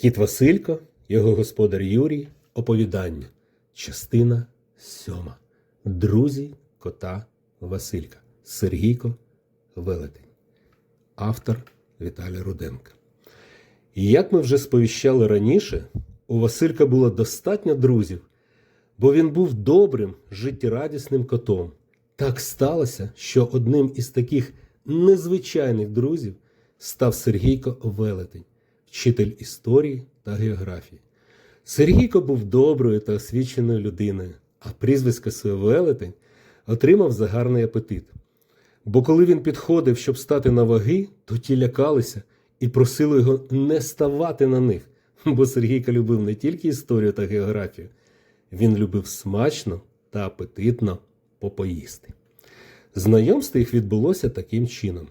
Кіт Василько, його господар Юрій, оповідання. Частина сьома. Друзі кота Василька. Сергійко Велетень. Автор Віталій Руденко. І як ми вже сповіщали раніше, у Василька було достатньо друзів, бо він був добрим, життєрадісним котом. Так сталося, що одним із таких незвичайних друзів став Сергійко Велетень, вчитель історії та географії. Сергійко був доброю та освіченою людиною, а прізвисько своє Велетень отримав за гарний апетит. Бо коли він підходив, щоб стати на ваги, то ті лякалися і просили його не ставати на них, бо Сергійко любив не тільки історію та географію, він любив смачно та апетитно попоїсти. Знайомство їх відбулося таким чином.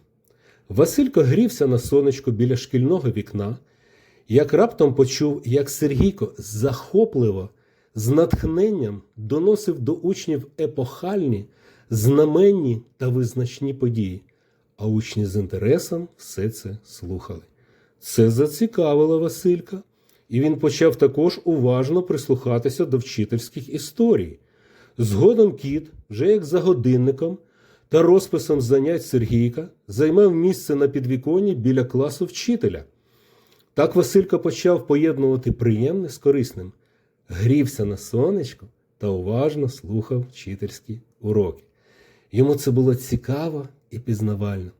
Василько грівся на сонечку біля шкільного вікна, як раптом почув, як Сергійко захопливо, з натхненням доносив до учнів епохальні, знаменні та визначні події, а учні з інтересом все це слухали. Це зацікавило Василька, і він почав також уважно прислухатися до вчительських історій. Згодом кіт, вже як за годинником та розписом занять Сергійка, займав місце на підвіконні біля класу вчителя. Так Василько почав поєднувати приємне з корисним, грівся на сонечко та уважно слухав вчительські уроки. Йому це було цікаво і пізнавально.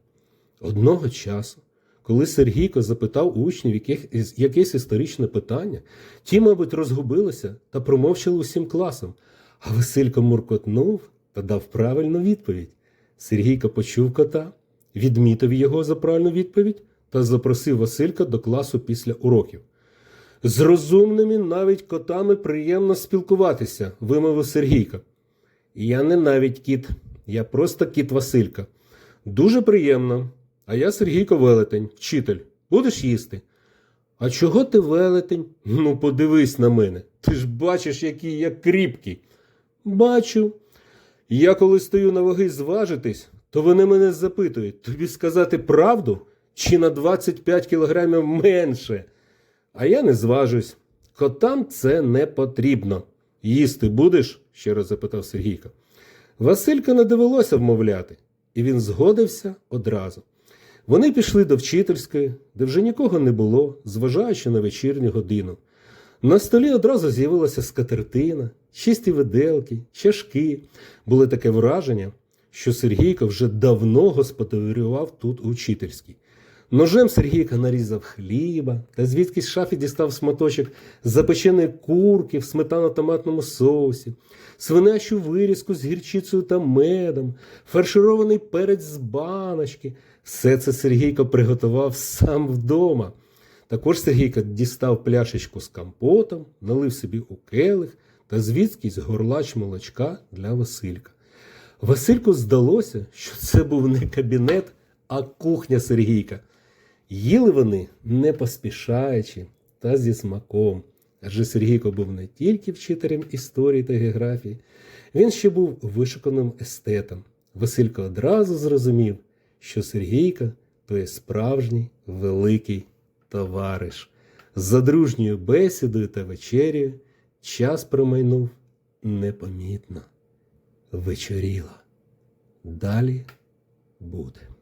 Одного часу, коли Сергійко запитав учнів яких- якесь історичне питання, ті, мабуть, розгубилися та промовчали усім класом, а Василько муркотнув та дав правильну відповідь. Сергійко почув кота, відмітив його за правильну відповідь та запросив Василька до класу після уроків. З розумними навіть котами приємно спілкуватися, вимовив Сергійко. Я не навіть кіт, я просто кіт Василька. Дуже приємно. А я Сергійко Велетень, вчитель. Будеш їсти? А чого ти велетень? Ну, подивись на мене. Ти ж бачиш, який я кріпкий. Бачу. Я коли стою на ваги зважитись, то вони мене запитують, тобі сказати правду чи на 25 кілограмів менше. А я не зважусь. Котам це не потрібно. Їсти будеш? ще раз запитав Сергійко. Василька не довелося вмовляти, і він згодився одразу. Вони пішли до вчительської, де вже нікого не було, зважаючи на вечірню годину. На столі одразу з'явилася скатертина, чисті виделки, чашки. Було таке враження, що Сергійко вже давно господарював тут у вчительській. Ножем Сергійко нарізав хліба та звідки з шафи дістав сматочок запеченої курки в сметано-томатному соусі, свинячу вирізку з гірчицею та медом, фарширований перець з баночки. Все це Сергійко приготував сам вдома. Також Сергійко дістав пляшечку з компотом, налив собі у келих та звідкись горлач молочка для Василька. Васильку здалося, що це був не кабінет, а кухня Сергійка. Їли вони не поспішаючи та зі смаком. Адже Сергійко був не тільки вчителем історії та географії, він ще був вишуканим естетом. Василько одразу зрозумів, що Сергійко то є справжній великий товариш. За дружньою бесідою та вечерею час промайнув непомітно. Вечоріло. Далі буде.